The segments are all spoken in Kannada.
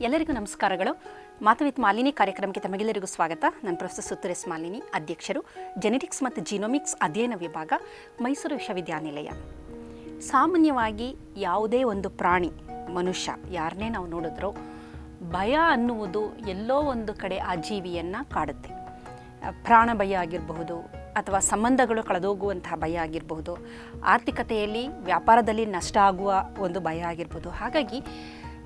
ಎಲ್ಲರಿಗೂ ನಮಸ್ಕಾರಗಳು. ಮಾತವಿತ್ ಮಾಲಿನಿ ಕಾರ್ಯಕ್ರಮಕ್ಕೆ ತಮಗೆಲ್ಲರಿಗೂ ಸ್ವಾಗತ. ನಾನು ಪ್ರೊಫೆಸರ್ ಸುತ್ತುರೆಸ್ ಮಾಲಿನಿ, ಅಧ್ಯಕ್ಷರು. ಜೆನೆಟಿಕ್ಸ್ ಮತ್ತು ಜಿನೋಮಿಕ್ಸ್ ಅಧ್ಯಯನ ವಿಭಾಗ, ಮೈಸೂರು ವಿಶ್ವವಿದ್ಯಾನಿಲಯ. ಸಾಮಾನ್ಯವಾಗಿ ಯಾವುದೇ ಒಂದು ಪ್ರಾಣಿ, ಮನುಷ್ಯ, ಯಾರನ್ನೇ ನಾವು ನೋಡಿದ್ರೂ ಭಯ ಅನ್ನುವುದು ಎಲ್ಲೋ ಒಂದು ಕಡೆ ಆ ಜೀವಿಯನ್ನು ಕಾಡುತ್ತೆ. ಪ್ರಾಣ ಭಯ ಆಗಿರಬಹುದು ಅಥವಾ ಸಂಬಂಧಗಳು ಕಳೆದೋಗುವಂತಹ ಭಯ ಆಗಿರಬಹುದು. ಆರ್ಥಿಕತೆಯಲ್ಲಿ ವ್ಯಾಪಾರದಲ್ಲಿ ನಷ್ಟ ಆಗುವ ಒಂದು ಭಯ ಆಗಿರ್ಬೋದು ಹಾಗಾಗಿ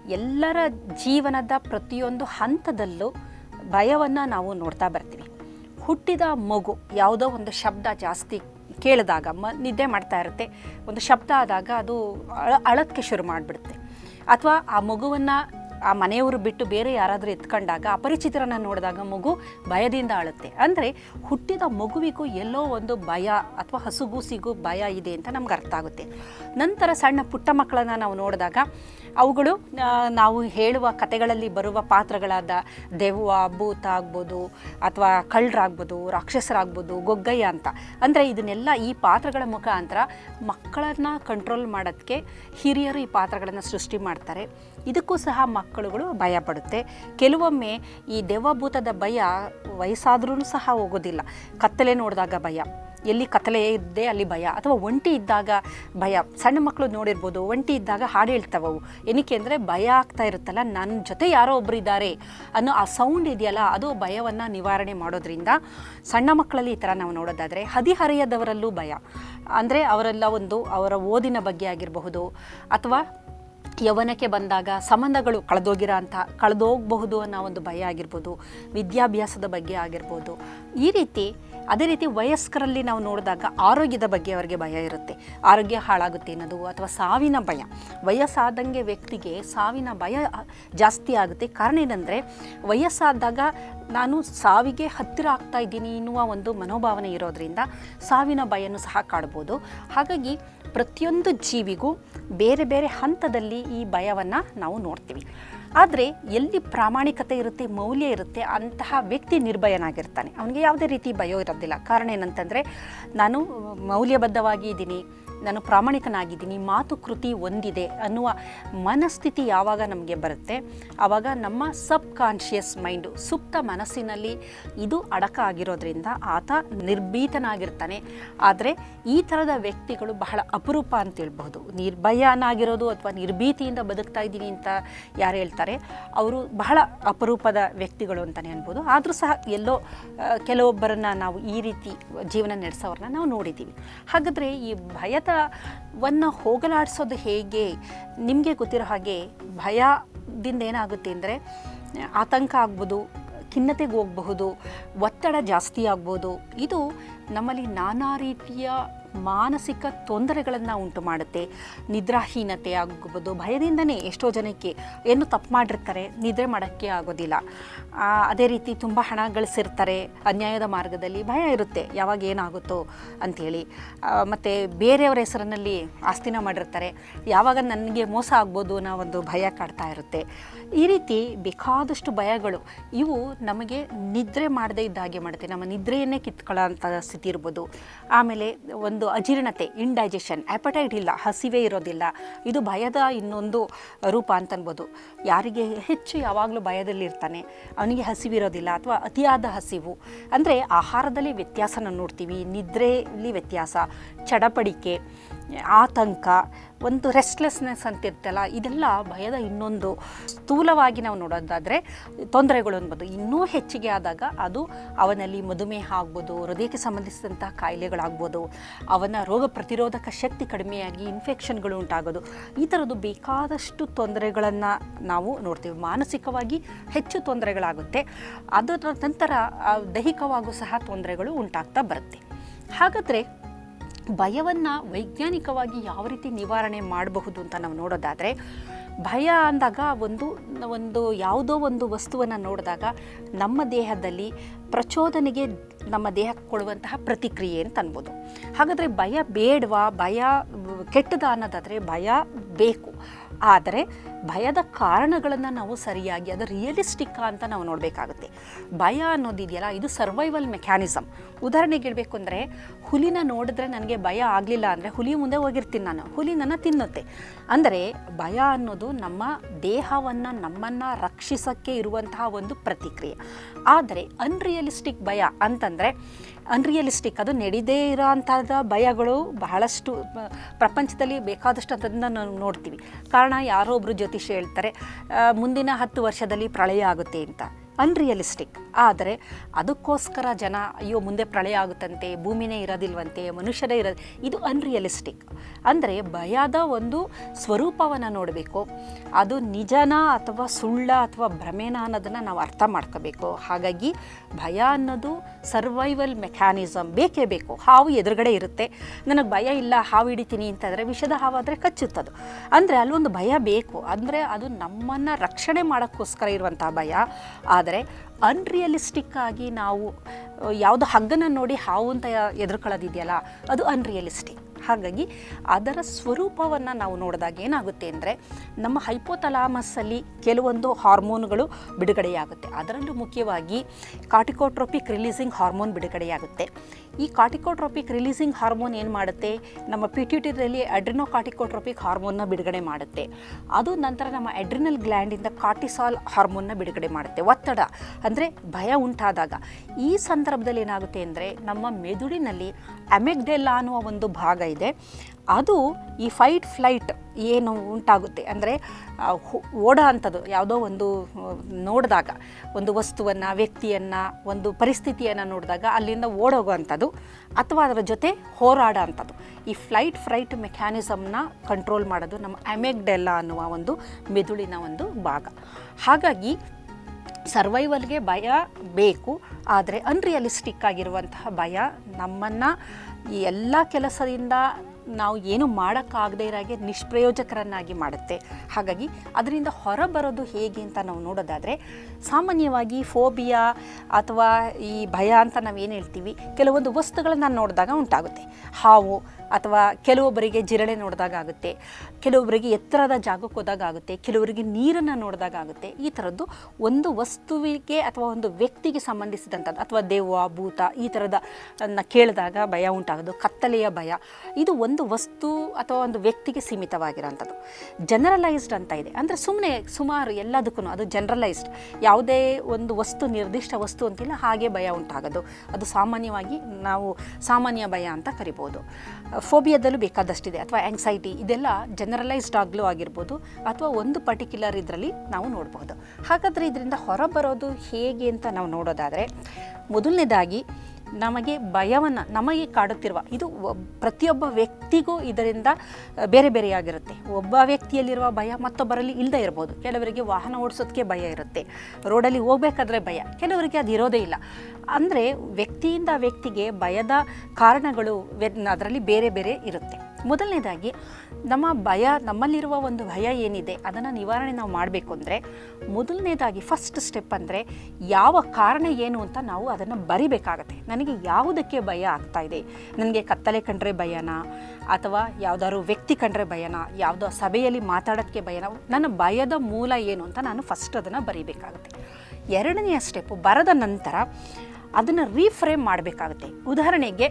ಎಲ್ಲರ ಜೀವನದ ಪ್ರತಿಯೊಂದು ಹಂತದಲ್ಲೂ ಭಯವನ್ನು ನಾವು ನೋಡ್ತಾ ಬರ್ತೀವಿ. ಹುಟ್ಟಿದ ಮಗು ಯಾವುದೋ ಒಂದು ಶಬ್ದ ಜಾಸ್ತಿ ಕೇಳಿದಾಗ ಮ, ನಿದ್ದೆ ಮಾಡ್ತಾ ಇರುತ್ತೆ. ಒಂದು ಶಬ್ದ ಆದಾಗ ಅದು ಅಳ ಅಳಕ್ಕೆ ಶುರು ಮಾಡಿಬಿಡುತ್ತೆ. ಅಥವಾ ಆ ಮಗುವನ್ನು ಆ ಮನೆಯವರು ಬಿಟ್ಟು ಬೇರೆ ಯಾರಾದರೂ ಎತ್ಕೊಂಡಾಗ ಅಪರಿಚಿತರನ್ನು ನೋಡಿದಾಗ ಮಗು ಭಯದಿಂದ ಅಳುತ್ತೆ. ಅಂದರೆ ಹುಟ್ಟಿದ ಮಗುವಿಗೂ ಎಲ್ಲೋ ಒಂದು ಭಯ ಅಥವಾ ಹಸುಗೂಸಿಗೂ ಭಯ ಇದೆ ಅಂತ ನಮ್ಗೆ ಅರ್ಥ ಆಗುತ್ತೆ. ನಂತರ ಸಣ್ಣ ಪುಟ್ಟ ಮಕ್ಕಳನ್ನು ನಾವು ನೋಡಿದಾಗ ಅವುಗಳು ನಾವು ಹೇಳುವ ಕತೆಗಳಲ್ಲಿ ಬರುವ ಪಾತ್ರಗಳಾದ ದೆವ್ವ, ಭೂತ ಆಗ್ಬೋದು ಅಥವಾ ಕಳ್ಳರಾಗ್ಬೋದು, ರಾಕ್ಷಸರಾಗ್ಬೋದು, ಗೊಗ್ಗಯ್ಯ ಅಂತ. ಅಂದರೆ ಇದನ್ನೆಲ್ಲ ಈ ಪಾತ್ರಗಳ ಮುಖಾಂತರ ಮಕ್ಕಳನ್ನು ಕಂಟ್ರೋಲ್ ಮಾಡೋದಕ್ಕೆ ಹಿರಿಯರು ಈ ಪಾತ್ರಗಳನ್ನು ಸೃಷ್ಟಿ ಮಾಡ್ತಾರೆ. ಇದಕ್ಕೂ ಸಹ ಮಕ್ಕಳುಗಳು ಭಯ ಪಡುತ್ತೆ. ಕೆಲವೊಮ್ಮೆ ಈ ದೆವ್ವಭೂತದ ಭಯ ವಯಸ್ಸಾದ್ರೂ ಸಹ ಹೋಗೋದಿಲ್ಲ. ಕತ್ತಲೆ ನೋಡಿದಾಗ ಭಯ. ಎಲ್ಲಿ ಕತ್ತಲೆ ಇದ್ದೆ ಅಲ್ಲಿ ಭಯ ಅಥವಾ ಒಂಟಿ ಇದ್ದಾಗ ಭಯ? ಸಣ್ಣ ಮಕ್ಕಳು ನೋಡಿರ್ಬೋದು, ಒಂಟಿ ಇದ್ದಾಗ ಹಾಡು ಹೇಳ್ತಾವೆ ಅವು. ಏನಕ್ಕೆ ಅಂದರೆ ಭಯ ಆಗ್ತಾ ಇರುತ್ತಲ್ಲ ನನ್ನ ಜೊತೆ ಯಾರೋ ಒಬ್ಬರು ಇದ್ದಾರೆ ಅನ್ನೋ ಆ ಸೌಂಡ್ ಇದೆಯಲ್ಲ, ಅದು ಭಯವನ್ನು ನಿವಾರಣೆ ಮಾಡೋದ್ರಿಂದ ಸಣ್ಣ ಮಕ್ಕಳಲ್ಲಿ ಈ ಥರ ನಾವು ನೋಡೋದಾದರೆ ಹದಿಹರೆಯದವರಲ್ಲೂ ಭಯ. ಅಂದರೆ ಅವರೆಲ್ಲ ಒಂದು ಅವರ ಓದಿನ ಬಗ್ಗೆ ಆಗಿರಬಹುದು ಅಥವಾ ಯೌವನಕ್ಕೆ ಬಂದಾಗ ಸಂಬಂಧಗಳು ಕಳೆದೋಗಿರೋ ಅಂತ, ಕಳೆದೋಗಬಹುದು ಅನ್ನೋ ಒಂದು ಭಯ ಆಗಿರ್ಬೋದು, ವಿದ್ಯಾಭ್ಯಾಸದ ಬಗ್ಗೆ ಆಗಿರ್ಬೋದು. ಈ ರೀತಿ ಅದೇ ರೀತಿ ವಯಸ್ಕರಲ್ಲಿ ನಾವು ನೋಡಿದಾಗ ಆರೋಗ್ಯದ ಬಗ್ಗೆ ಅವರಿಗೆ ಭಯ ಇರುತ್ತೆ. ಆರೋಗ್ಯ ಹಾಳಾಗುತ್ತೆ ಅನ್ನೋದು ಅಥವಾ ಸಾವಿನ ಭಯ. ವಯಸ್ಸಾದಂಗೆ ವ್ಯಕ್ತಿಗೆ ಸಾವಿನ ಭಯ ಜಾಸ್ತಿ ಆಗುತ್ತೆ. ಕಾರಣ ಏನಂದರೆ ವಯಸ್ಸಾದಾಗ ನಾನು ಸಾವಿಗೆ ಹತ್ತಿರ ಆಗ್ತಾ ಇದ್ದೀನಿ ಎನ್ನುವ ಒಂದು ಮನೋಭಾವನೆ ಇರೋದ್ರಿಂದ ಸಾವಿನ ಭಯನೂ ಸಹ ಕಾಡ್ಬೋದು. ಹಾಗಾಗಿ ಪ್ರತಿಯೊಂದು ಜೀವಿಗೂ ಬೇರೆ ಬೇರೆ ಹಂತದಲ್ಲಿ ಈ ಭಯವನ್ನು ನಾವು ನೋಡ್ತೀವಿ. ಆದರೆ ಎಲ್ಲಿ ಪ್ರಾಮಾಣಿಕತೆ ಇರುತ್ತೆ, ಮೌಲ್ಯ ಇರುತ್ತೆ, ಅಂತಹ ವ್ಯಕ್ತಿ ನಿರ್ಭಯನಾಗಿರ್ತಾನೆ. ಅವನಿಗೆ ಯಾವುದೇ ರೀತಿ ಭಯ ಇರೋದಿಲ್ಲ ಕಾರಣ ಏನಂತಂದರೆ, ನಾನು ಮೌಲ್ಯಬದ್ಧವಾಗಿ ಇದ್ದೀನಿ ನಾನು ಪ್ರಾಮಾಣಿಕನಾಗಿದ್ದೀನಿ, ಮಾತು ಕೃತಿ ಒಂದಿದೆ ಅನ್ನುವ ಮನಸ್ಥಿತಿ ಯಾವಾಗ ನಮಗೆ ಬರುತ್ತೆ ಆವಾಗ ನಮ್ಮ ಸಬ್ ಕಾನ್ಷಿಯಸ್ ಮೈಂಡು, ಸುಪ್ತ ಮನಸ್ಸಿನಲ್ಲಿ ಇದು ಅಡಕ ಆಗಿರೋದ್ರಿಂದ ಆತ ನಿರ್ಭೀತನಾಗಿರ್ತಾನೆ. ಆದರೆ ಈ ಥರದ ವ್ಯಕ್ತಿಗಳು ಬಹಳ ಅಪರೂಪ ಅಂತ ಹೇಳ್ಬಹುದು. ನಿರ್ಭಯನಾಗಿರೋದು ಅಥವಾ ನಿರ್ಭೀತಿಯಿಂದ ಬದುಕ್ತಾ ಇದ್ದೀನಿ ಅಂತ ಯಾರು ಹೇಳ್ತಾರೆ, ಅವರು ಬಹಳ ಅಪರೂಪದ ವ್ಯಕ್ತಿಗಳು ಅಂತಲೇ ಅನ್ಬೋದು. ಆದರೂ ಸಹ ಎಲ್ಲೋ ಕೆಲವೊಬ್ಬರನ್ನು ನಾವು ಈ ರೀತಿ ಜೀವನ ನಡೆಸೋರನ್ನ ನಾವು ನೋಡಿದ್ದೀವಿ. ಹಾಗಾದರೆ ಈ ಭಯದವನ್ನು ಹೋಗಲಾಡಿಸೋದು ಹೇಗೆ? ನಿಮಗೆ ಗೊತ್ತಿರೋ ಹಾಗೆ ಭಯದಿಂದ ಏನಾಗುತ್ತೆ ಅಂದರೆ ಆತಂಕ ಆಗ್ಬೋದು, ಖಿನ್ನತೆಗೆ ಹೋಗಬಹುದು, ಒತ್ತಡ ಜಾಸ್ತಿ ಆಗ್ಬೋದು. ಇದು ನಮ್ಮಲ್ಲಿ ನಾನಾ ರೀತಿಯ ಮಾನಸಿಕ ತೊಂದರೆಗಳನ್ನು ಉಂಟು ಮಾಡುತ್ತೆ. ನಿದ್ರಾಹೀನತೆ ಆಗಬಹುದು ಭಯದಿಂದನೇ ಎಷ್ಟೋ ಜನಕ್ಕೆ ಏನು ತಪ್ಪು ಮಾಡಿರ್ತಾರೆ, ನಿದ್ರೆ ಮಾಡೋಕ್ಕೆ ಆಗೋದಿಲ್ಲ. ಅದೇ ರೀತಿ ತುಂಬ ಹಣ ಗಳಿಸಿರ್ತಾರೆ, ಅನ್ಯಾಯದ ಮಾರ್ಗದಲ್ಲಿ ಭಯ ಇರುತ್ತೆ, ಯಾವಾಗ ಏನಾಗುತ್ತೋ ಅಂಥೇಳಿ ಮತ್ತು ಬೇರೆಯವರ ಹೆಸರಿನಲ್ಲಿ ಆಸ್ತಿನ ಮಾಡಿರ್ತಾರೆ, ಯಾವಾಗ ನನಗೆ ಮೋಸ ಆಗ್ಬೋದು ಅನ್ನೋ ಒಂದು ಭಯ ಕಾಡ್ತಾ ಇರುತ್ತೆ. ಈ ರೀತಿ ಬೇಕಾದಷ್ಟು ಭಯಗಳು, ಇವು ನಮಗೆ ನಿದ್ರೆ ಮಾಡದೇ ಇದ್ದ ಹಾಗೆ ಮಾಡುತ್ತೆ. ನಮ್ಮ ನಿದ್ರೆಯನ್ನೇ ಕಿತ್ಕೊಳ್ಳೋ ಸ್ಥಿತಿ ಇರ್ಬೋದು. ಆಮೇಲೆ ಒಂದು ಅಜೀರ್ಣತೆ ಇಂಡೈಜೆಷನ್ ಆ್ಯಪಟೈಟ್ ಇಲ್ಲ, ಹಸಿವೆ ಇರೋದಿಲ್ಲ. ಇದು ಭಯದ ಇನ್ನೊಂದು ರೂಪ ಅಂತ ಅನ್ಬೋದು ಯಾರಿಗೆ ಹೆಚ್ಚು ಯಾವಾಗಲೂ ಭಯದಲ್ಲಿ ಇರ್ತಾನೆ ಅವನಿಗೆ ಹಸಿವಿರೋದಿಲ್ಲ ಅಥವಾ ಅತಿಯಾದ ಹಸಿವು. ಅಂದರೆ ಆಹಾರದಲ್ಲಿ ವ್ಯತ್ಯಾಸನ ನೋಡ್ತೀವಿ ನಿದ್ರೆಯಲ್ಲಿ ವ್ಯತ್ಯಾಸ, ಚಡಪಡಿಕೆ ಆತಂಕ, ಒಂದು ರೆಸ್ಟ್ಲೆಸ್ನೆಸ್ ಅಂತಿರ್ತಲ್ಲ ಇದೆಲ್ಲ ಭಯದ ಇನ್ನೊಂದು ಸ್ಥೂಲವಾಗಿ ನಾವು ನೋಡೋದಾದರೆ ತೊಂದರೆಗಳು ಅನ್ಬೋದು. ಇನ್ನೂ ಹೆಚ್ಚಿಗೆ ಆದಾಗ ಅದು ಅವನಲ್ಲಿ ಮಧುಮೇಹ ಆಗ್ಬೋದು, ಹೃದಯಕ್ಕೆ ಸಂಬಂಧಿಸಿದಂತಹ ಕಾಯಿಲೆಗಳಾಗ್ಬೋದು, ಅವನ ರೋಗ ಪ್ರತಿರೋಧಕ ಶಕ್ತಿ ಕಡಿಮೆಯಾಗಿ ಇನ್ಫೆಕ್ಷನ್ಗಳು ಉಂಟಾಗೋದು. ಈ ಥರದ್ದು ಬೇಕಾದಷ್ಟು ತೊಂದರೆಗಳನ್ನು ನಾವು ನೋಡ್ತೀವಿ. ಮಾನಸಿಕವಾಗಿ ಹೆಚ್ಚು ತೊಂದರೆಗಳಾಗುತ್ತೆ. ಅದರ ನಂತರ ದೈಹಿಕವಾಗೂ ಸಹ ತೊಂದರೆಗಳು ಉಂಟಾಗ್ತಾ ಬರುತ್ತೆ. ಹಾಗಾದರೆ ಭಯವನ್ನು ವೈಜ್ಞಾನಿಕವಾಗಿ ಯಾವ ರೀತಿ ನಿವಾರಣೆ ಮಾಡಬಹುದು ಅಂತ ನಾವು ನೋಡೋದಾದರೆ, ಭಯ ಅಂದಾಗ ಒಂದು ಒಂದು ಯಾವುದೋ ಒಂದು ವಸ್ತುವನ್ನು ನೋಡಿದಾಗ ನಮ್ಮ ದೇಹದಲ್ಲಿ ಪ್ರಚೋದನೆಗೆ ನಮ್ಮ ದೇಹಕ್ಕೆ ಕೊಡುವಂತಹ ಪ್ರತಿಕ್ರಿಯೆ ಅಂತ ಅನ್ಬೋದು. ಹಾಗಾದರೆ ಭಯ ಬೇಡವಾ? ಭಯ ಕೆಟ್ಟದ ಅನ್ನೋದಾದರೆ ಭಯ ಬೇಕು. ಆದರೆ ಭಯದ ಕಾರಣಗಳನ್ನು ನಾವು ಸರಿಯಾಗಿ, ಅದು ರಿಯಲಿಸ್ಟಿಕ್ ಅಂತ ನಾವು ನೋಡಬೇಕಾಗುತ್ತೆ. ಭಯ ಅನ್ನೋದಿದೆಯಲ್ಲ ಇದು ಸರ್ವೈವಲ್ ಮೆಕ್ಯಾನಿಸಮ್ ಉದಾಹರಣೆಗೆ ಹೇಳಬೇಕು ಅಂದರೆ, ಹುಲಿನ ನೋಡಿದ್ರೆ ನನಗೆ ಭಯ ಆಗಲಿಲ್ಲ ಅಂದರೆ ಹುಲಿ ಮುಂದೆ ಹೋಗಿರ್ತೀನಿ ನಾನು. ಹುಲಿ ನನ್ನ ತಿನ್ನುತ್ತೆ. ಅಂದರೆ ಭಯ ಅನ್ನೋದು ನಮ್ಮ ದೇಹವನ್ನು ನಮ್ಮನ್ನು ರಕ್ಷಿಸೋಕ್ಕೆ ಇರುವಂತಹ ಒಂದು ಪ್ರತಿಕ್ರಿಯೆ. ಆದರೆ ಅನ್ರಿಯಲಿಸ್ಟಿಕ್ ಭಯ ಅಂತಂದರೆ ಅನ್ರಿಯಲಿಸ್ಟಿಕ್ ಅದು ನಡೀದೇ ಇರೋ ಭಯಗಳು ಬಹಳಷ್ಟು, ಪ್ರಪಂಚದಲ್ಲಿ ಬೇಕಾದಷ್ಟು ಅದನ್ನು ನಾವು ನೋಡ್ತೀವಿ. ಕಾರಣ ಯಾರೋ ಒಬ್ಬರು ಜ್ಯೋತಿಷ್ಯ ಹೇಳ್ತಾರೆ ಮುಂದಿನ ಹತ್ತು ವರ್ಷದಲ್ಲಿ ಪ್ರಳಯ ಆಗುತ್ತೆ ಅಂತ. ಅನ್ರಿಯಲಿಸ್ಟಿಕ್ ಆದರೆ ಅದಕ್ಕೋಸ್ಕರ ಜನ, ಅಯ್ಯೋ, ಮುಂದೆ ಪ್ರಳಯ ಆಗುತ್ತಂತೆ, ಭೂಮಿನೇ ಇರೋದಿಲ್ವಂತೆ, ಮನುಷ್ಯರೇ ಇರೋದು, ಇದು ಅನ್ರಿಯಲಿಸ್ಟಿಕ್ ಅಂದರೆ ಭಯದ ಒಂದು ಸ್ವರೂಪವನ್ನು ನೋಡಬೇಕು. ಅದು ನಿಜನಾ ಅಥವಾ ಸುಳ್ಳ ಅಥವಾ ಭ್ರಮೇನ ಅನ್ನೋದನ್ನು ನಾವು ಅರ್ಥ ಮಾಡ್ಕೋಬೇಕು. ಹಾಗಾಗಿ ಭಯ ಅನ್ನೋದು ಸರ್ವೈವಲ್ ಮೆಕ್ಯಾನಿಸಮ್ ಬೇಕೇ ಬೇಕು. ಹಾವು ಎದುರುಗಡೆ ಇರುತ್ತೆ. ನನಗೆ ಭಯ ಇಲ್ಲ, ಹಾವು ಹಿಡಿತೀನಿ ಅಂತಂದರೆ ವಿಷದ ಹಾವಾದರೆ ಕಚ್ಚುತ್ತದು. ಅಂದರೆ ಅಲ್ಲೊಂದು ಭಯ ಬೇಕು. ಅಂದರೆ ಅದು ನಮ್ಮನ್ನು ರಕ್ಷಣೆ ಮಾಡೋಕ್ಕೋಸ್ಕರ ಇರುವಂಥ ಭಯ. ಆದರೆ ಅನ್ರಿಯಲಿಸ್ಟಿಕ್ ಆಗಿ ನಾವು ಯಾವುದು ಹಗ್ಗನ ನೋಡಿ ಹಾವು ಅಂತ ಎದುರ್ಕೊಳ್ಳೋದಿದೆಯಲ್ಲ ಅದು ಅನ್ರಿಯಲಿಸ್ಟಿಕ್ ಹಾಗಾಗಿ ಅದರ ಸ್ವರೂಪವನ್ನು ನಾವು ನೋಡಿದಾಗ ಏನಾಗುತ್ತೆ ಅಂದರೆ ನಮ್ಮ ಹೈಪೋತಲಾಮಸ್ಸಲ್ಲಿ ಕೆಲವೊಂದು ಹಾರ್ಮೋನ್ಗಳು ಬಿಡುಗಡೆಯಾಗುತ್ತೆ. ಅದರಲ್ಲೂ ಮುಖ್ಯವಾಗಿ ಕಾರ್ಟಿಕೋಟ್ರೋಪಿಕ್ ರಿಲೀಸಿಂಗ್ ಹಾರ್ಮೋನ್ ಬಿಡುಗಡೆಯಾಗುತ್ತೆ. ಈ ಕಾರ್ಟಿಕೋಟ್ರೋಪಿಕ್ ರಿಲೀಸಿಂಗ್ ಹಾರ್ಮೋನ್ ಏನು ಮಾಡುತ್ತೆ? ನಮ್ಮ ಪಿಟ್ಯೂಟರಿಯಲ್ಲಿ ಅಡ್ರಿನೋ ಕಾರ್ಟಿಕೋಟ್ರೋಪಿಕ್ ಹಾರ್ಮೋನ್ನ ಬಿಡುಗಡೆ ಮಾಡುತ್ತೆ. ಅದು ನಂತರ ನಮ್ಮ ಅಡ್ರಿನಲ್ ಗ್ಲ್ಯಾಂಡಿಂದ ಕಾರ್ಟಿಸಾಲ್ ಹಾರ್ಮೋನ್ನ ಬಿಡುಗಡೆ ಮಾಡುತ್ತೆ. ಒತ್ತಡ ಅಂದರೆ ಭಯ ಉಂಟಾದಾಗ. ಈ ಸಂದರ್ಭದಲ್ಲಿ ಏನಾಗುತ್ತೆ ಅಂದರೆ ನಮ್ಮ ಮೆದುಳಿನಲ್ಲಿ ಅಮೆಗ್ಡೆಲ್ಲ ಅನ್ನುವ ಒಂದು ಭಾಗ ಇದೆ. ಅದು ಈ ಫೈಟ್ ಫ್ಲೈಟ್ ಏನು ಉಂಟಾಗುತ್ತೆ ಅಂದರೆ ಓಡೋ ಅಂಥದ್ದು, ಯಾವುದೋ ಒಂದು ನೋಡಿದಾಗ, ಒಂದು ವಸ್ತುವನ್ನು, ವ್ಯಕ್ತಿಯನ್ನು, ಒಂದು ಪರಿಸ್ಥಿತಿಯನ್ನು ನೋಡಿದಾಗ ಅಲ್ಲಿಂದ ಓಡೋಗುವಂಥದ್ದು ಅಥವಾ ಅದರ ಜೊತೆ ಹೋರಾಡೋ ಅಂಥದ್ದು. ಈ ಫ್ಲೈಟ್ ಫ್ರೈಟ್ ಮೆಕ್ಯಾನಿಸಮ್ನ ಕಂಟ್ರೋಲ್ ಮಾಡೋದು ನಮ್ಮ ಅಮೆಗ್ಡೆಲ್ಲ ಅನ್ನುವ ಒಂದು ಮೆದುಳಿನ ಒಂದು ಭಾಗ. ಹಾಗಾಗಿ ಸರ್ವೈವಲ್ಗೆ ಭಯ ಬೇಕು, ಆದರೆ ಅನ್ರಿಯಲಿಸ್ಟಿಕ್ ಆಗಿರುವಂತಹ ಭಯ ನಮ್ಮನ್ನು ಈ ಎಲ್ಲ ಕೆಲಸದಿಂದ ನಾವು ಏನು ಮಾಡೋಕ್ಕಾಗದೇ ಇರಾಗೆ ನಿಷ್ಪ್ರಯೋಜಕರನ್ನಾಗಿ ಮಾಡುತ್ತೆ. ಹಾಗಾಗಿ ಅದರಿಂದ ಹೊರಬರೋದು ಹೇಗೆ ಅಂತ ನಾವು ನೋಡೋದಾದರೆ, ಸಾಮಾನ್ಯವಾಗಿ ಫೋಬಿಯಾ ಅಥವಾ ಈ ಭಯ ಅಂತ ನಾವು ಏನು ಹೇಳ್ತೀವಿ, ಕೆಲವೊಂದು ವಸ್ತುಗಳನ್ನು ನೋಡಿದಾಗ ಉಂಟಾಗುತ್ತೆ. ಹಾವು ಅಥವಾ ಕೆಲವೊಬ್ಬರಿಗೆ ಜಿರಳೆ ನೋಡಿದಾಗ ಆಗುತ್ತೆ ಕೆಲವೊಬ್ಬರಿಗೆ ಎತ್ತರದ ಜಾಗಕ್ಕೆ ಹೋದಾಗ ಆಗುತ್ತೆ ಕೆಲವರಿಗೆ ನೀರನ್ನು ನೋಡಿದಾಗ ಆಗುತ್ತೆ ಈ ಥರದ್ದು ಒಂದು ವಸ್ತುವಿಗೆ ಅಥವಾ ಒಂದು ವ್ಯಕ್ತಿಗೆ ಸಂಬಂಧಿಸಿದಂಥದ್ದು ಅಥವಾ ದೇವ, ಭೂತ ಈ ಥರದ ಕೇಳಿದಾಗ ಭಯ ಉಂಟಾಗೋದು, ಕತ್ತಲೆಯ ಭಯ. ಇದು ಒಂದು ವಸ್ತು ಅಥವಾ ಒಂದು ವ್ಯಕ್ತಿಗೆ ಸೀಮಿತವಾಗಿರೋಂಥದ್ದು. ಜನರಲೈಸ್ಡ್ ಅಂತ ಇದೆ. ಅಂದರೆ ಸುಮ್ಮನೆ ಸುಮಾರು ಎಲ್ಲದಕ್ಕೂ ಅದು ಜನರಲೈಸ್ಡ್. ಯಾವುದೇ ಒಂದು ವಸ್ತು, ನಿರ್ದಿಷ್ಟ ವಸ್ತು ಅಂತಿಲ್ಲ, ಹಾಗೆ ಭಯ ಉಂಟಾಗೋದು. ಅದು ಸಾಮಾನ್ಯವಾಗಿ ನಾವು ಸಾಮಾನ್ಯ ಭಯ ಅಂತ ಕರಿಬೋದು. ಫೋಬಿಯಾದಲ್ಲೂ ಬೇಕಾದಷ್ಟಿದೆ ಅಥವಾ ಆ್ಯಂಗ್ಸೈಟಿ ಇದೆಲ್ಲ ಜನರಲೈಸ್ಡ್ ಆಗಲೂ ಆಗಿರ್ಬೋದು ಅಥವಾ ಒಂದು ಪರ್ಟಿಕ್ಯುಲರ್ ಇದರಲ್ಲಿ ನಾವು ನೋಡಬಹುದು. ಹಾಗಾದರೆ ಇದರಿಂದ ಹೊರಬರೋದು ಹೇಗೆ ಅಂತ ನಾವು ನೋಡೋದಾದರೆ, ಮೊದಲನೇದಾಗಿ ನಮಗೆ ಭಯವನ್ನು, ನಮಗೆ ಕಾಡುತ್ತಿರುವ, ಇದು ಪ್ರತಿಯೊಬ್ಬ ವ್ಯಕ್ತಿಗೂ ಇದರಿಂದ ಬೇರೆ ಬೇರೆಯಾಗಿರುತ್ತೆ. ಒಬ್ಬ ವ್ಯಕ್ತಿಯಲ್ಲಿರುವ ಭಯ ಮತ್ತೊಬ್ಬರಲ್ಲಿ ಇಲ್ಲದೆ ಇರ್ಬೋದು. ಕೆಲವರಿಗೆ ವಾಹನ ಓಡಿಸೋದಕ್ಕೆ ಭಯ ಇರುತ್ತೆ. ರೋಡಲ್ಲಿ ಹೋಗಬೇಕಾದ್ರೆ ಭಯ. ಕೆಲವರಿಗೆ ಅದು ಇರೋದೇ ಇಲ್ಲ. ಅಂದರೆ ವ್ಯಕ್ತಿಯಿಂದ ವ್ಯಕ್ತಿಗೆ ಭಯದ ಕಾರಣಗಳು ಅದರಲ್ಲಿ ಬೇರೆ ಬೇರೆ ಇರುತ್ತೆ. ಮೊದಲನೇದಾಗಿ ನಮ್ಮ ಭಯ, ನಮ್ಮಲ್ಲಿರುವ ಒಂದು ಭಯ ಏನಿದೆ, ಅದನ್ನು ನಿವಾರಣೆ ನಾವು ಮಾಡಬೇಕು ಅಂದರೆ ಮೊದಲನೇದಾಗಿ ಫಸ್ಟ್ ಸ್ಟೆಪ್ ಅಂದರೆ ಯಾವ ಕಾರಣ ಏನು ಅಂತ ನಾವು ಅದನ್ನು ಬರಿಬೇಕಾಗತ್ತೆ. ನನಗೆ ಯಾವುದಕ್ಕೆ ಭಯ ಆಗ್ತಾ ಇದೆ? ನನಗೆ ಕತ್ತಲೆ ಕಂಡ್ರೆ ಭಯನಾ? ಅಥವಾ ಯಾವುದಾದ್ರು ವ್ಯಕ್ತಿ ಕಂಡ್ರೆ ಭಯನಾ? ಯಾವುದೋ ಸಭೆಯಲ್ಲಿ ಮಾತಾಡೋಕ್ಕೆ ಭಯನಾ? ನನ್ನ ಭಯದ ಮೂಲ ಏನು ಅಂತ ನಾನು ಫಸ್ಟ್ ಅದನ್ನು ಬರಿಬೇಕಾಗುತ್ತೆ. ಎರಡನೆಯ ಸ್ಟೆಪ್ಪು ಬರದ ನಂತರ ಅದನ್ನು ರೀಫ್ರೇಮ್ ಮಾಡಬೇಕಾಗುತ್ತೆ. ಉದಾಹರಣೆಗೆ,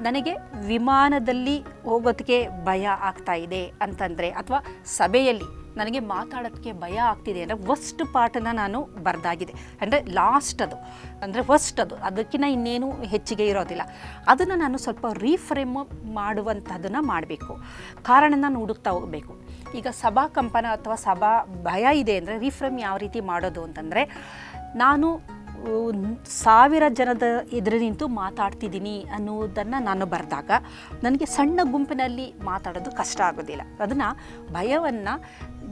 ನನಗೆ ವಿಮಾನದಲ್ಲಿ ಹೋಗೋದಕ್ಕೆ ಭಯ ಆಗ್ತಾ ಇದೆ ಅಂತಂದರೆ, ಅಥವಾ ಸಭೆಯಲ್ಲಿ ನನಗೆ ಮಾತಾಡೋದಕ್ಕೆ ಭಯ ಆಗ್ತಿದೆ ಅಂದರೆ ಫಸ್ಟ್ ಪಾರ್ಟನ್ನು ನಾನು ಬರೆದಾಗಿದೆ. ಅಂದರೆ ಲಾಸ್ಟ್ ಅದು. ಅಂದರೆ ಫಸ್ಟ್ ಅದು. ಅದಕ್ಕಿಂತ ಇನ್ನೇನು ಹೆಚ್ಚಿಗೆ ಇರೋದಿಲ್ಲ. ಅದನ್ನು ನಾನು ಸ್ವಲ್ಪ ರೀಫ್ರೇಮ್ ಮಾಡುವಂಥದ್ದನ್ನು ಮಾಡಬೇಕು. ಕಾರಣ ನಾನು ಹುಡುಕ್ತಾ ಹೋಗಬೇಕು. ಈಗ ಸಭಾ ಕಂಪನ ಅಥವಾ ಸಭಾ ಭಯ ಇದೆ ಅಂದರೆ ರೀಫ್ರೇಮ್ ಯಾವ ರೀತಿ ಮಾಡೋದು ಅಂತಂದರೆ, ನಾನು ಸಾವಿರ ಜನದ ಎದುರು ನಿಂತು ಮಾತಾಡ್ತಿದ್ದೀನಿ ಅನ್ನೋದನ್ನು ನಾನು ಬರೆದಾಗ, ನನಗೆ ಸಣ್ಣ ಗುಂಪಿನಲ್ಲಿ ಮಾತಾಡೋದು ಕಷ್ಟ ಆಗೋದಿಲ್ಲ. ಅದನ್ನು ಭಯವನ್ನು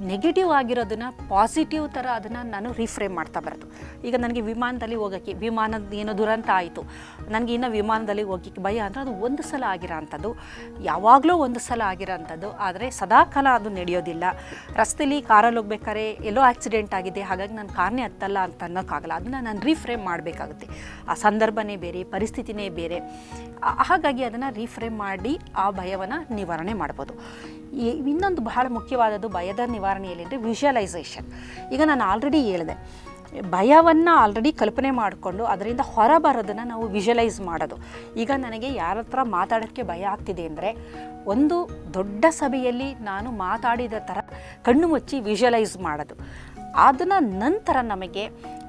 ನೆಗೆಟಿವ್ ಆಗಿರೋದನ್ನು ಪಾಸಿಟಿವ್ ಥರ ಅದನ್ನು ನಾನು ರೀಫ್ರೇಮ್ ಮಾಡ್ತಾ ಬರೋದು. ಈಗ ನನಗೆ ವಿಮಾನದಲ್ಲಿ ಹೋಗೋಕ್ಕೆ, ವಿಮಾನದ ಏನೋ ದುರಂತ ಆಯಿತು. ನನಗೆ ಇನ್ನೂ ವಿಮಾನದಲ್ಲಿ ಹೋಗಿಕ್ಕೆ ಭಯ ಅಂದರೆ ಅದು ಒಂದು ಸಲ ಆಗಿರೋ ಅಂಥದ್ದು. ಯಾವಾಗಲೂ ಒಂದು ಸಲ ಆಗಿರೋ ಅಂಥದ್ದು. ಆದರೆ ಸದಾಕಾಲ ಅದು ನಡೆಯೋದಿಲ್ಲ. ರಸ್ತೆಯಲ್ಲಿ ಕಾರಲ್ಲಿ ಹೋಗ್ಬೇಕಾದ್ರೆ ಎಲ್ಲೋ ಆಕ್ಸಿಡೆಂಟ್ ಆಗಿದೆ. ಹಾಗಾಗಿ ನಾನು ಕಾರ್ನೇ ಹತ್ತಲ್ಲ ಅಂತ ಅನ್ನೋಕ್ಕಾಗಲ್ಲ. ಅದನ್ನು ನಾನು ರೀಫ್ರೇಮ್ ಮಾಡಬೇಕಾಗುತ್ತೆ. ಆ ಸಂದರ್ಭನೇ ಬೇರೆ, ಪರಿಸ್ಥಿತಿನೇ ಬೇರೆ. ಹಾಗಾಗಿ ಅದನ್ನು ರೀಫ್ರೇಮ್ ಮಾಡಿ ಆ ಭಯವನ್ನು ನಿವಾರಣೆ ಮಾಡ್ಬೋದು. ಇನ್ನೊಂದು ಬಹಳ ಮುಖ್ಯವಾದದ್ದು ಭಯದ ನಿವಾರಣೆಯಲ್ಲಿ ಅಂದರೆ ವಿಷುವಲೈಸೇಷನ್ ಈಗ ನಾನು ಆಲ್ರೆಡಿ ಹೇಳಿದೆ, ಭಯವನ್ನು ಆಲ್ರೆಡಿ ಕಲ್ಪನೆ ಮಾಡಿಕೊಂಡು ಅದರಿಂದ ಹೊರಬರೋದನ್ನು ನಾವು ವಿಷುವಲೈಸ್ ಮಾಡೋದು. ಈಗ ನನಗೆ ಯಾರ ಹತ್ರ ಮಾತಾಡೋಕ್ಕೆ ಭಯ ಆಗ್ತಿದೆ ಅಂದರೆ ಒಂದು ದೊಡ್ಡ ಸಭೆಯಲ್ಲಿ ನಾನು ಮಾತಾಡಿದ ಥರ ಕಣ್ಣು ಮುಚ್ಚಿ ವಿಷುವಲೈಸ್ ಮಾಡೋದು. ಅದನ್ನ ನಂತರ ನಮಗೆ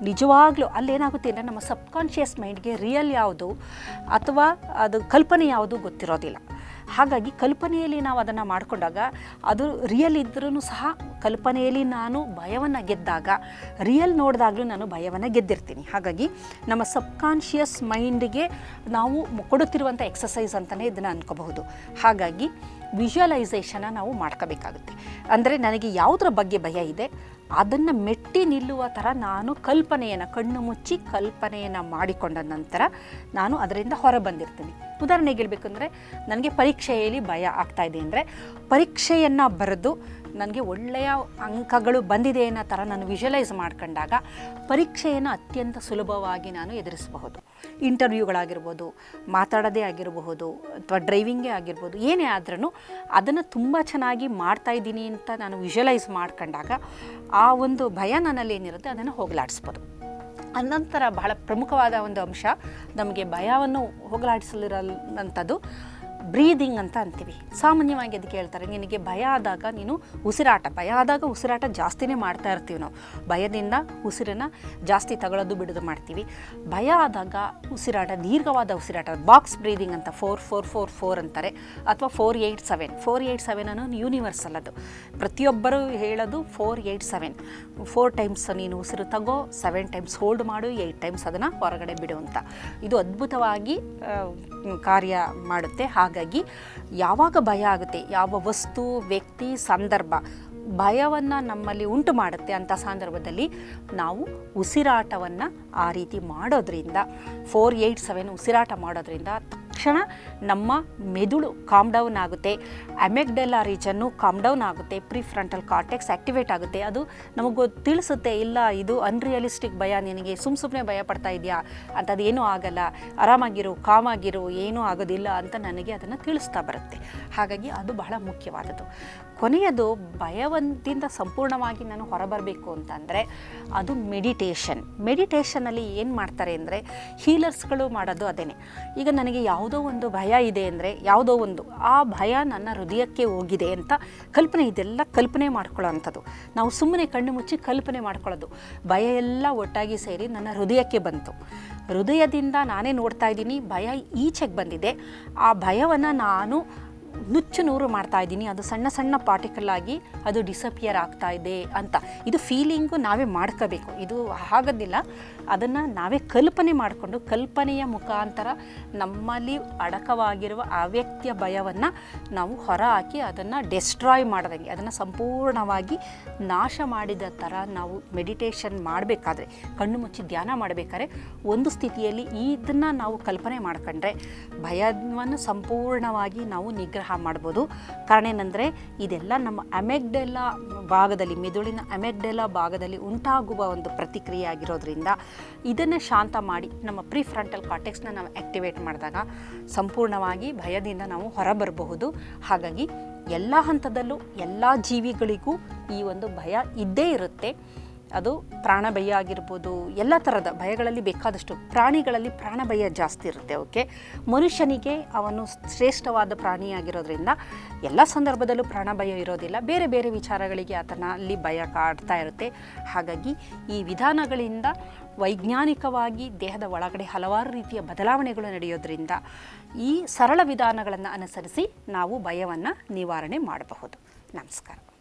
ನಿಜವಾಗ್ಲೂ ಅಲ್ಲೇನಾಗುತ್ತೆ ಅಂದರೆ ನಮ್ಮ ಸಬ್ಕಾನ್ಷಿಯಸ್ ಮೈಂಡ್ಗೆ ರಿಯಲ್ ಯಾವುದು ಅಥವಾ ಅದು ಕಲ್ಪನೆ ಯಾವುದು ಗೊತ್ತಿರೋದಿಲ್ಲ. ಹಾಗಾಗಿ ಕಲ್ಪನೆಯಲ್ಲಿ ನಾವು ಅದನ್ನು ಮಾಡಿಕೊಂಡಾಗ ಅದು ರಿಯಲ್ ಇದ್ರೂ ಸಹ ಕಲ್ಪನೆಯಲ್ಲಿ ನಾನು ಭಯವನ್ನು ಗೆದ್ದಾಗ ರಿಯಲ್ ನೋಡಿದಾಗಲೂ ನಾನು ಭಯವನ್ನು ಗೆದ್ದಿರ್ತೀನಿ. ಹಾಗಾಗಿ ನಮ್ಮ ಸಬ್ಕಾನ್ಷಿಯಸ್ ಮೈಂಡಿಗೆ ನಾವು ಕೊಡುತ್ತಿರುವಂಥ ಎಕ್ಸಸೈಸ್ ಅಂತಲೇ ಇದನ್ನು ಅನ್ಕೋಬಹುದು. ಹಾಗಾಗಿ ವಿಜುವಲೈಸೇಷನ ನಾವು ಮಾಡ್ಕೋಬೇಕಾಗುತ್ತೆ. ಅಂದರೆ ನನಗೆ ಯಾವುದರ ಬಗ್ಗೆ ಭಯ ಇದೆ, ಅದನ್ನು ಮೆಟ್ಟಿ ನಿಲ್ಲುವ ಥರ ನಾನು ಕಲ್ಪನೆಯನ್ನು, ಕಣ್ಣು ಮುಚ್ಚಿ ಕಲ್ಪನೆಯನ್ನು ಮಾಡಿಕೊಂಡ ನಂತರ ನಾನು ಅದರಿಂದ ಹೊರ ಬಂದಿರ್ತೀನಿ ಉದಾಹರಣೆಗೆ ಹೇಳಬೇಕಂದ್ರೆ ನನಗೆ ಪರೀಕ್ಷೆಯಲ್ಲಿ ಭಯ ಆಗ್ತಾ ಇದೆ ಅಂದರೆ ಪರೀಕ್ಷೆಯನ್ನು ಬರೆದು ನನಗೆ ಒಳ್ಳೆಯ ಅಂಕಗಳು ಬಂದಿದೆ ಅನ್ನೋ ಥರ ನಾನು ವಿಜುವಲೈಸ್ ಮಾಡ್ಕೊಂಡಾಗ ಪರೀಕ್ಷೆಯನ್ನು ಅತ್ಯಂತ ಸುಲಭವಾಗಿ ನಾನು ಎದುರಿಸಬಹುದು. ಇಂಟರ್ವ್ಯೂಗಳಾಗಿರ್ಬೋದು ಮಾತಾಡೋದೇ ಆಗಿರಬಹುದು, ಅಥವಾ ಡ್ರೈವಿಂಗೇ ಆಗಿರ್ಬೋದು, ಏನೇ ಆದ್ರೂ ಅದನ್ನು ತುಂಬ ಚೆನ್ನಾಗಿ ಮಾಡ್ತಾ ಇದ್ದೀನಿ ಅಂತ ನಾನು ವಿಜುವಲೈಸ್ ಮಾಡ್ಕೊಂಡಾಗ ಆ ಒಂದು ಭಯ ನನ್ನಲ್ಲಿ ಏನಿರುತ್ತೆ ಅದನ್ನು ಹೋಗಲಾಡಿಸ್ಬೋದು. ಅನಂತರ ಬಹಳ ಪ್ರಮುಖವಾದ ಒಂದು ಅಂಶ. ನಮಗೆ ಭಯವನ್ನು ಹೋಗಲಾಡಿಸಲಿರೋಂಥದ್ದು ಬ್ರೀದಿಂಗ್ ಅಂತ ಅಂತೀವಿ. ಸಾಮಾನ್ಯವಾಗಿ ಅದಕ್ಕೆ ಹೇಳ್ತಾರೆ, ನಿನಗೆ ಭಯ ಆದಾಗ ನೀನು ಉಸಿರಾಟ, ಭಯ ಆದಾಗ ಉಸಿರಾಟ ಜಾಸ್ತಿನೇ ಮಾಡ್ತಾ ಇರ್ತೀವಿ ನಾವು. ಭಯದಿಂದ ಉಸಿರನ್ನು ಜಾಸ್ತಿ ತಗೊಳ್ಳೋದು ಬಿಡೋದು ಮಾಡ್ತೀವಿ. ಭಯ ಆದಾಗ ಉಸಿರಾಟ, ದೀರ್ಘವಾದ ಉಸಿರಾಟ, ಬಾಕ್ಸ್ ಬ್ರೀದಿಂಗ್ ಅಂತ ಫೋರ್ ಫೋರ್ ಫೋರ್ ಫೋರ್ ಅಂತಾರೆ, ಅಥವಾ four eight seven. Four eight seven ಅನ್ನೋ ಯೂನಿವರ್ಸಲ್ ಅದು. ಪ್ರತಿಯೊಬ್ಬರು ಹೇಳೋದು four eight seven. Four times ನೀನು ಉಸಿರು ತಗೋ, ಸೆವೆನ್ ಟೈಮ್ಸ್ ಹೋಲ್ಡ್ ಮಾಡು ಏಯ್ಟ್ ಟೈಮ್ಸ್ ಅದನ್ನು ಹೊರಗಡೆ ಬಿಡು ಅಂತ. ಇದು ಅದ್ಭುತವಾಗಿ ಕಾರ್ಯ ಮಾಡುತ್ತೆ. ಹಾಗಾಗಿ ಯಾವಾಗ ಭಯ ಆಗುತ್ತೆ, ಯಾವ ವಸ್ತು, ವ್ಯಕ್ತಿ, ಸಂದರ್ಭ ಭಯವನ್ನು ನಮ್ಮಲ್ಲಿ ಉಂಟು ಮಾಡುತ್ತೆ ಅಂಥ ಸಂದರ್ಭದಲ್ಲಿ ನಾವು ಉಸಿರಾಟವನ್ನು ಆ ರೀತಿ ಮಾಡೋದ್ರಿಂದ ಫೋರ್ ಏಯ್ಟ್ ಸೆವೆನ್ ಉಸಿರಾಟ ಮಾಡೋದ್ರಿಂದ ತಕ್ಷಣ ನಮ್ಮ ಮೆದುಳು ಕಾಮ್ ಡೌನ್ ಆಗುತ್ತೆ. ಅಮೆಗ್ಡೆಲ್ಲಾ ರೀಜನ್ನು ಕಾಮ್ ಡೌನ್ ಆಗುತ್ತೆ. ಪ್ರೀ ಫ್ರಂಟಲ್ ಕಾರ್ಟೆಕ್ಸ್ ಆ್ಯಕ್ಟಿವೇಟ್ ಆಗುತ್ತೆ. ಅದು ನಮಗೂ ತಿಳಿಸುತ್ತೆ, ಇಲ್ಲ ಇದು ಅನ್ರಿಯಲಿಸ್ಟಿಕ್ ಭಯ, ನಿನಗೆ ಸುಮ್ಮ ಸುಮ್ಮನೆ ಭಯ ಪಡ್ತಾ ಇದೆಯಾ? ಅಂಥದ್ದು ಏನೂ ಆಗಲ್ಲ. ಆರಾಮಾಗಿರು ಕಾಮಾಗಿರು ಏನೂ ಆಗೋದಿಲ್ಲ ಅಂತ ನನಗೆ ಅದನ್ನು ತಿಳಿಸ್ತಾ ಬರುತ್ತೆ. ಹಾಗಾಗಿ ಅದು ಬಹಳ ಮುಖ್ಯವಾದದ್ದು. ಕೊನೆಯದು ಭಯವಂತಿಂದ ಸಂಪೂರ್ಣವಾಗಿ ನಾನು ಹೊರಬರಬೇಕು ಅಂತಂದರೆ ಅದು ಮೆಡಿಟೇಷನ್ ಮೆಡಿಟೇಷನಲ್ಲಿ ಏನು ಮಾಡ್ತಾರೆ ಅಂದರೆ ಹೀಲರ್ಸ್ಗಳು ಮಾಡೋದು ಅದೇ ಈಗ ನನಗೆ ಯಾವುದೋ ಒಂದು ಭಯ ಇದೆ ಅಂದರೆ ಯಾವುದೋ ಒಂದು, ಆ ಭಯ ನನ್ನ ಹೃದಯಕ್ಕೆ ಹೋಗಿದೆ ಅಂತ ಕಲ್ಪನೆ, ಇದೆಲ್ಲ ಕಲ್ಪನೆ ಮಾಡ್ಕೊಳ್ಳೋ ಅಂಥದ್ದು ನಾವು ಸುಮ್ಮನೆ ಕಣ್ಣು ಮುಚ್ಚಿ ಕಲ್ಪನೆ ಮಾಡ್ಕೊಳ್ಳೋದು. ಭಯ ಎಲ್ಲ ಒಟ್ಟಾಗಿ ಸೇರಿ ನನ್ನ ಹೃದಯಕ್ಕೆ ಬಂತು. ಹೃದಯದಿಂದ ನಾನೇ ನೋಡ್ತಾ ಇದ್ದೀನಿ, ಭಯ ಈಚೆಗೆ ಬಂದಿದೆ. ಆ ಭಯವನ್ನು ನಾನು ನುಚ್ಚು ನೂರು ಮಾಡ್ತಾ ಇದ್ದೀನಿ. ಅದು ಸಣ್ಣ ಸಣ್ಣ ಪಾರ್ಟಿಕಲ್ ಆಗಿ ಅದು ಡಿಸಪಿಯರ್ ಆಗ್ತಾ ಇದೆ ಅಂತ. ಇದು ಫೀಲಿಂಗು ನಾವೇ ಮಾಡ್ಕೋಬೇಕು. ಇದು ಆಗೋದಿಲ್ಲ. ಅದನ್ನು ನಾವೇ ಕಲ್ಪನೆ ಮಾಡಿಕೊಂಡು ಕಲ್ಪನೆಯ ಮುಖಾಂತರ ನಮ್ಮಲ್ಲಿ ಅಡಕವಾಗಿರುವ ಅವ್ಯಕ್ತಿಯ ವ್ಯಕ್ತಿಯ ಭಯವನ್ನು ನಾವು ಹೊರ ಹಾಕಿ ಅದನ್ನು ಡೆಸ್ಟ್ರಾಯ್ ಮಾಡಿದಂಗೆ, ಅದನ್ನು ಸಂಪೂರ್ಣವಾಗಿ ನಾಶ ಮಾಡಿದ ಥರ ನಾವು ಮೆಡಿಟೇಷನ್ ಮಾಡಬೇಕಾದ್ರೆ, ಕಣ್ಣು ಮುಚ್ಚಿ ಧ್ಯಾನ ಮಾಡಬೇಕಾದ್ರೆ ಒಂದು ಸ್ಥಿತಿಯಲ್ಲಿ ಇದನ್ನು ನಾವು ಕಲ್ಪನೆ ಮಾಡ್ಕೊಂಡ್ರೆ ಭಯವನ್ನು ಸಂಪೂರ್ಣವಾಗಿ ನಾವು ನಿಗ್ರಹ ಮಾಡ್ಬೋದು. ಕಾರಣ ಏನಂದರೆ, ಇದೆಲ್ಲ ನಮ್ಮ ಅಮೆಗ್ಡೆಲ್ಲ ಭಾಗದಲ್ಲಿ, ಮೆದುಳಿನ ಅಮೆಗ್ಡೆಲ್ಲ ಭಾಗದಲ್ಲಿ ಉಂಟಾಗುವ ಒಂದು ಪ್ರತಿಕ್ರಿಯೆ ಆಗಿರೋದ್ರಿಂದ, ಇದನ್ನು ಶಾಂತ ಮಾಡಿ ನಮ್ಮ ಪ್ರೀ ಫ್ರಂಟಲ್ ಕಾಟೆಕ್ಸ್ನ ನಾವು ಆ್ಯಕ್ಟಿವೇಟ್ ಮಾಡಿದಾಗ ಸಂಪೂರ್ಣವಾಗಿ ಭಯದಿಂದ ನಾವು ಹೊರಬರಬಹುದು. ಹಾಗಾಗಿ, ಎಲ್ಲ ಹಂತದಲ್ಲೂ ಎಲ್ಲ ಜೀವಿಗಳಿಗೂ ಈ ಒಂದು ಭಯ ಇದ್ದೇ ಇರುತ್ತೆ. ಅದು ಪ್ರಾಣ ಭಯ ಆಗಿರ್ಬೋದು, ಎಲ್ಲ ಥರದ ಭಯಗಳಲ್ಲಿ ಬೇಕಾದಷ್ಟು ಪ್ರಾಣಿಗಳಲ್ಲಿ ಪ್ರಾಣ ಭಯ ಜಾಸ್ತಿ ಇರುತ್ತೆ ಓಕೆ ಮನುಷ್ಯನಿಗೆ ಅವನು ಶ್ರೇಷ್ಠವಾದ ಪ್ರಾಣಿಯಾಗಿರೋದ್ರಿಂದ ಎಲ್ಲ ಸಂದರ್ಭದಲ್ಲೂ ಪ್ರಾಣ ಭಯ ಇರೋದಿಲ್ಲ. ಬೇರೆ ಬೇರೆ ವಿಚಾರಗಳಿಗೆ ಆತನಲ್ಲಿ ಭಯ ಕಾಡ್ತಾ ಇರುತ್ತೆ. ಹಾಗಾಗಿ ಈ ವಿಧಾನಗಳಿಂದ ವೈಜ್ಞಾನಿಕವಾಗಿ ದೇಹದ ಒಳಗಡೆ ಹಲವಾರು ರೀತಿಯ ಬದಲಾವಣೆಗಳು ನಡೆಯೋದ್ರಿಂದ ಈ ಸರಳ ವಿಧಾನಗಳನ್ನು ಅನುಸರಿಸಿ ನಾವು ಭಯವನ್ನು ನಿವಾರಣೆ ಮಾಡಬಹುದು. ನಮಸ್ಕಾರ.